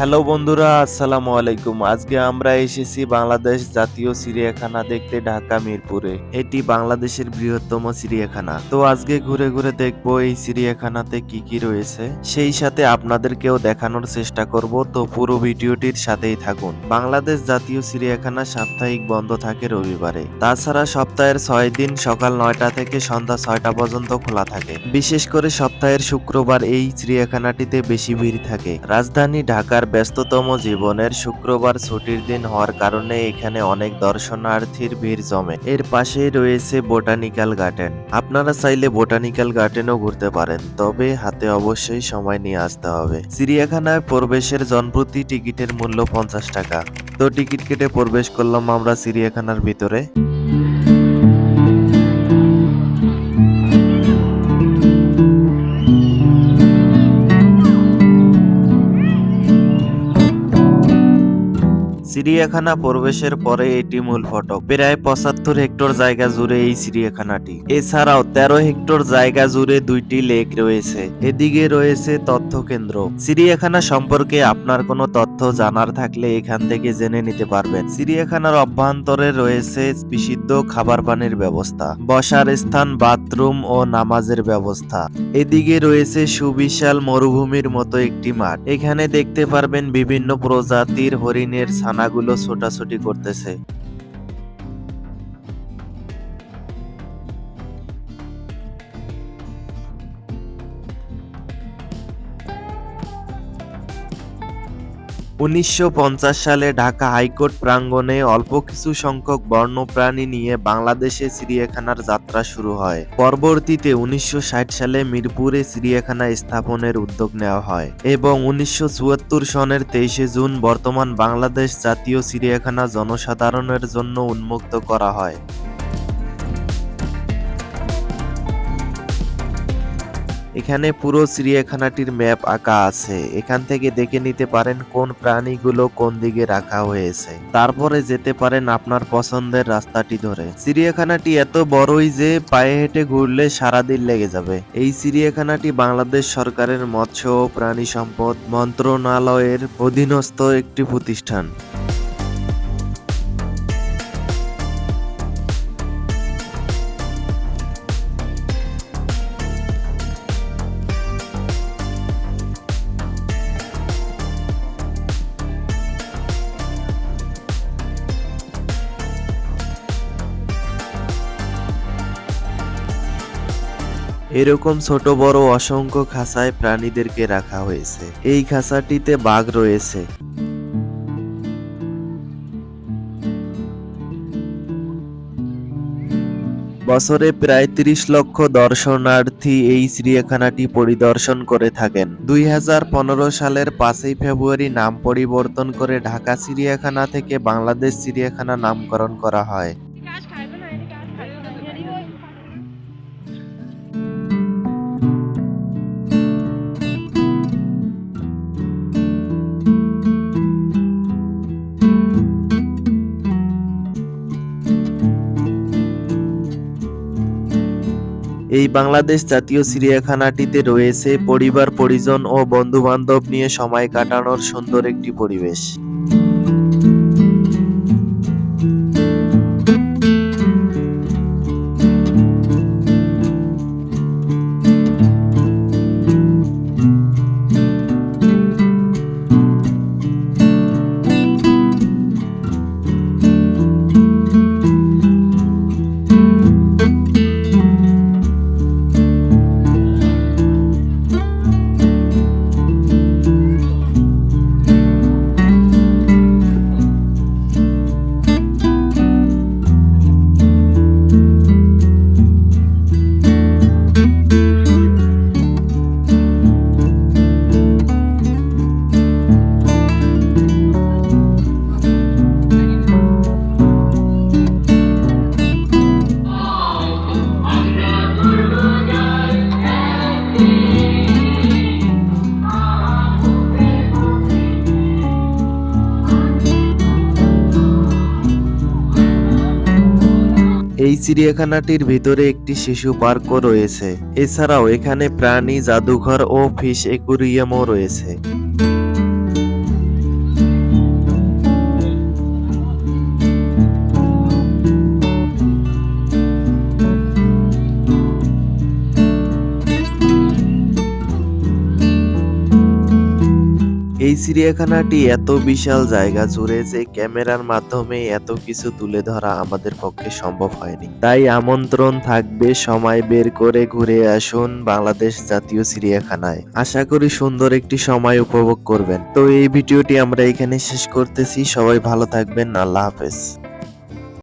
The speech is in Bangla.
হ্যালো বন্ধুরা, আসসালামু আলাইকুম। আজকে আমরা এসেছি বাংলাদেশ জাতীয় চিড়িয়াখানা দেখতে ঢাকা মিরপুরে। এটি বাংলাদেশের বৃহত্তম চিড়িয়াখানা। তো আজকে ঘুরে ঘুরে দেখব এই চিড়িয়াখানাতে কি কি রয়েছে। সেই সাথে আপনাদেরকেও দেখানোর চেষ্টা করব। তো পুরো ভিডিওটির সাথেই থাকুন। বাংলাদেশ জাতীয় চিড়িয়াখানা সাপ্তাহিক বন্ধ থাকে রবিবারে। তাছাড়া সপ্তাহের ছয় দিন সকাল নয়টা থেকে সন্ধ্যা ছয়টা পর্যন্ত খোলা থাকে। বিশেষ করে সপ্তাহের শুক্রবার এই চিড়িয়াখানাটিতে বেশি ভিড় থাকে। রাজধানী ঢাকার ব্যস্ততম জীবনের শুক্রবার ছুটির দিন হওয়ার কারণে এখানে অনেক দর্শনার্থীর ভিড় জমে। এর পাশেই রয়েছে বোটানিক্যাল গার্ডেন। আপনারা চাইলে বোটানিক্যাল গার্ডেনও ঘুরতে পারেন, তবে হাতে অবশ্যই সময় নিয়ে আসতে হবে। চিড়িয়াখানায় প্রবেশের জনপ্রতি টিকিটের মূল্য পঞ্চাশ টাকা। তো টিকিট কেটে প্রবেশ করলাম আমরা চিড়িয়াখানার ভিতরে। চিড়িয়াখানা প্রবেশের পরে এটি মূল ফটক। প্রায় পঁচাত্তর হেক্টর জায়গা জুড়ে এই চিড়িয়াখানাটি। এছাড়াও তেরো হেক্টর জায়গা জুড়ে দুইটি লেক রয়েছে। এদিকে রয়েছে তথ্য কেন্দ্র। চিড়িয়াখানা সম্পর্কে আপনার কোনো তথ্য জানার থাকলে এখান থেকে জেনে নিতে পারবেন। চিড়িয়াখানার অভ্যন্তরে রয়েছে বিশুদ্ধ খাবার পানির ব্যবস্থা, বসার স্থান, বাথরুম ও নামাজের ব্যবস্থা। এদিকে রয়েছে সুবিশাল মরুভূমির মতো একটি মাঠ। এখানে দেখতে পারবেন বিভিন্ন প্রজাতির হরিণের ছানাগুলো ছোটাছুটি করতেছে। উনিশশো পঞ্চাশ সালে ঢাকা হাইকোর্ট প্রাঙ্গণে অল্প কিছু সংখ্যক বন্যপ্রাণী নিয়ে বাংলাদেশে চিড়িয়াখানার যাত্রা শুরু হয়। পরবর্তীতে উনিশশো ষাট সালে মিরপুরে চিড়িয়াখানা স্থাপনের উদ্যোগ নেওয়া হয় এবং উনিশশো চুয়াত্তর সনের তেইশে জুন বর্তমান বাংলাদেশ জাতীয় চিড়িয়াখানা জনসাধারণের জন্য উন্মুক্ত করা হয়। এখানে পুরো চিড়িয়াখানাটির ম্যাপ আঁকা আছে। এখান থেকে দেখে নিতে পারেন কোন প্রাণীগুলো কোন দিকে রাখা হয়েছে। তারপরে যেতে পারেন আপনার পছন্দের রাস্তাটি ধরে। চিড়িয়াখানাটি এত বড়ই যে পায়ে হেঁটে ঘুরলে সারাদিন লেগে যাবে। এই চিড়িয়াখানাটি বাংলাদেশ সরকারের মৎস্য ও প্রাণী সম্পদ মন্ত্রণালয়ের অধীনস্থ একটি প্রতিষ্ঠান। এরকম ছোট বড় অসংখ্য খাঁচায় প্রাণীদেরকে রাখা হয়েছে। এই খাঁচাটিতে বাঘ রয়েছে। বছরে প্রায় তিরিশ লক্ষ দর্শনার্থী এই চিড়িয়াখানাটি পরিদর্শন করে থাকেন। দুই হাজার পনেরো সালের পাঁচই ফেব্রুয়ারি নাম পরিবর্তন করে ঢাকা চিড়িয়াখানা থেকে বাংলাদেশ চিড়িয়াখানা নামকরণ করা হয়। এই বাংলাদেশ জাতীয় চিড়িয়াখানাটিতে রয়েছে পরিবার, পরিজন ও বন্ধু বান্ধব নিয়ে সময় কাটানোর সুন্দর একটি পরিবেশ। এই চিড়িয়াখানাটির ভিতরে একটি শিশু পার্কও রয়েছে। এছাড়াও এখানে প্রাণী, জাদুঘর ও ফিশ একুরিয়ামও রয়েছে। চিড়িয়াখানাটি এত বিশাল জায়গা জুড়ে যে ক্যামেরার মাধ্যমে এত কিছু তুলে ধরা আমাদের পক্ষে সম্ভব হয়নি। তাই আমন্ত্রণ থাকবে, সময় বের করে ঘুরে আসুন বাংলাদেশ জাতীয় চিড়িয়াখানায়। আশা করি সুন্দর একটি সময় উপভোগ করবেন। তো এই ভিডিওটি আমরা এখানে শেষ করতেছি। সবাই ভালো থাকবেন। আল্লাহ হাফেজ।